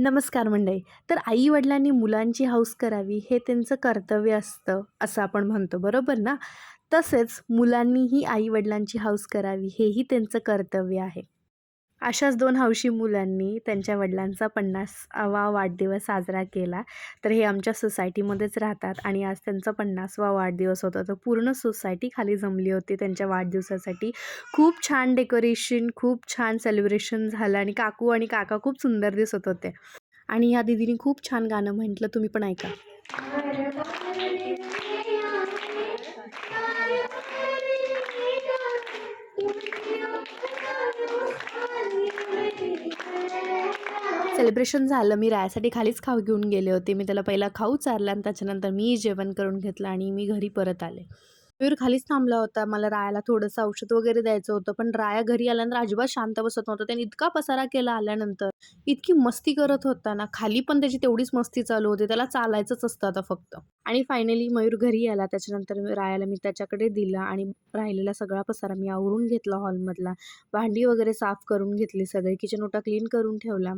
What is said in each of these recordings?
नमस्कार मंडळी. तर आई वडिलांनी मुलांची हौस करावी हे त्यांचं कर्तव्य असतं असं आपण म्हणतो बरोबर ना? तसेच मुलांनीही आई वडिलांची हौस करावी हेही त्यांचं कर्तव्य आहे. अशाच दोन हौशी मुलांनी त्यांच्या वडिलांचा पन्नासावा वाढदिवस साजरा केला. तर हे आमच्या सोसायटीमध्येच राहतात आणि आज त्यांचा पन्नासवा वाढदिवस होता. तर पूर्ण सोसायटी खाली जमली होती त्यांच्या वाढदिवसासाठी. खूप छान डेकोरेशन खूप छान सेलिब्रेशन झालं आणि काकू आणि काका खूप सुंदर दिसत होते. आणि ह्या दिदीने खूप छान गाणं म्हटलं तुम्ही पण ऐका. सेलिब्रेशन झालं. मी रायासाठी खालीच खाऊ घेऊन गेले होते. मी त्याला पहिला खाऊ चारला आणि त्याच्यानंतर मी जेवण करून घेतलं आणि मी घरी परत आले. मयूर खालीच थांबला होता. मला रायाला थोडंसं औषध वगैरे द्यायचं होतं पण राया घरी आल्यानंतर अजिबात शांत बसत नव्हता. त्याने इतका पसारा केला आल्यानंतर इतकी मस्ती करत होता ना. खाली पण त्याची तेवढीच मस्ती चालू होती. त्याला चालायचंच असतं आता फक्त. आणि फायनली मयूर घरी आला. त्याच्यानंतर रायाला मी त्याच्याकडे दिला आणि राहिलेला सगळा पसारा मी आवरून घेतला हॉलमधला भांडी वगैरे साफ करून घेतली सगळी. किचन ओटा क्लीन करून ठेवला.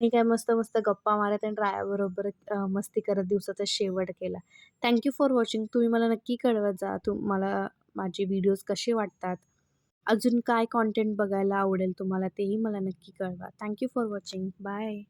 मी काय मस्त मस्त गप्पा मारत आणि रायाबरोबर मस्ती करत दिवसाचा शेवट केला. थँक्यू फॉर वॉचिंग तुम्ही मला नक्की कळवत जा. तुम्हाला माझे व्हिडिओज कसे वाटतात? अजून काय कॉन्टेंट बघायला आवडेल तुम्हाला तेही मला नक्की कळवा. Thank you for watching bye